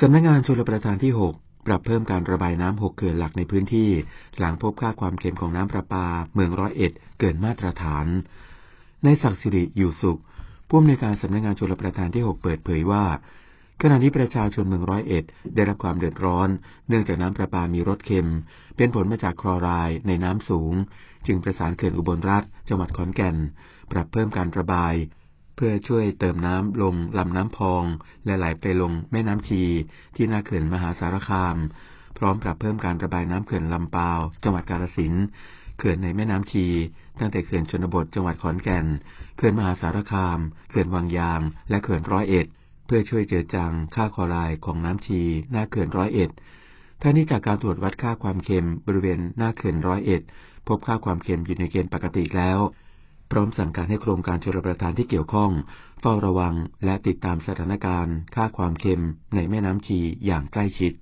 สำนักงานชลประทานที่ 6 ปรับเพิ่มการระบายน้ำหกเขื่อนหลักในพื้นที่ หลังพบค่าความเค็มของน้ำประปา เมืองร้อยเอ็ด เกินมาตรฐาน ในศักดิ์สิริอยู่สุข ผู้อำนวยการสำนักงานชลประทานที่ 6 เปิดเผยว่าขณะนี้ประชาชนเมืองร้อยเอ็ด ได้รับความเดือดร้อน เนื่องจากน้ำประปามีรสเค็ม เป็นผลมาจากคลอไรด์ในน้ำสูง จึงประสานเขื่อนอุบลรัฐจังหวัดขอนแก่น ปรับเพิ่มการระบาย เพื่อช่วยเติมน้ำลงลำน้ำพอง และไหลไปลงแม่น้ำชี ที่หน้าเขื่อนมหาสารคาม พร้อมปรับเพิ่มการระบายน้ำเขื่อนลำปาว จังหวัดกาฬสินธุ์เขื่อนในแม่น้ำชี ตั้งแต่เขื่อนชนบทจังหวัดขอนแก่น เขื่อนมหาสารคาม เขื่อนวังยาง และเขื่อนร้อยเอ็ด เพื่อช่วยเจือจางค่าคลอไรด์ของน้ำชี หน้าเขื่อนร้อยเอ็ดทั้งนี้จากการตรวจวัดค่าความเค็มบริเวณหน้าเขื่อนร้อยเอ็ดพบค่าความเค็มอยู่ในเกณฑ์ปกติแล้ว พร้อมสั่งการให้โครงการชลประทานที่เกี่ยวข้องเฝ้าระวังและติดตามสถานการณ์ค่าความเค็มในแม่น้ำชีอย่างใกล้ชิด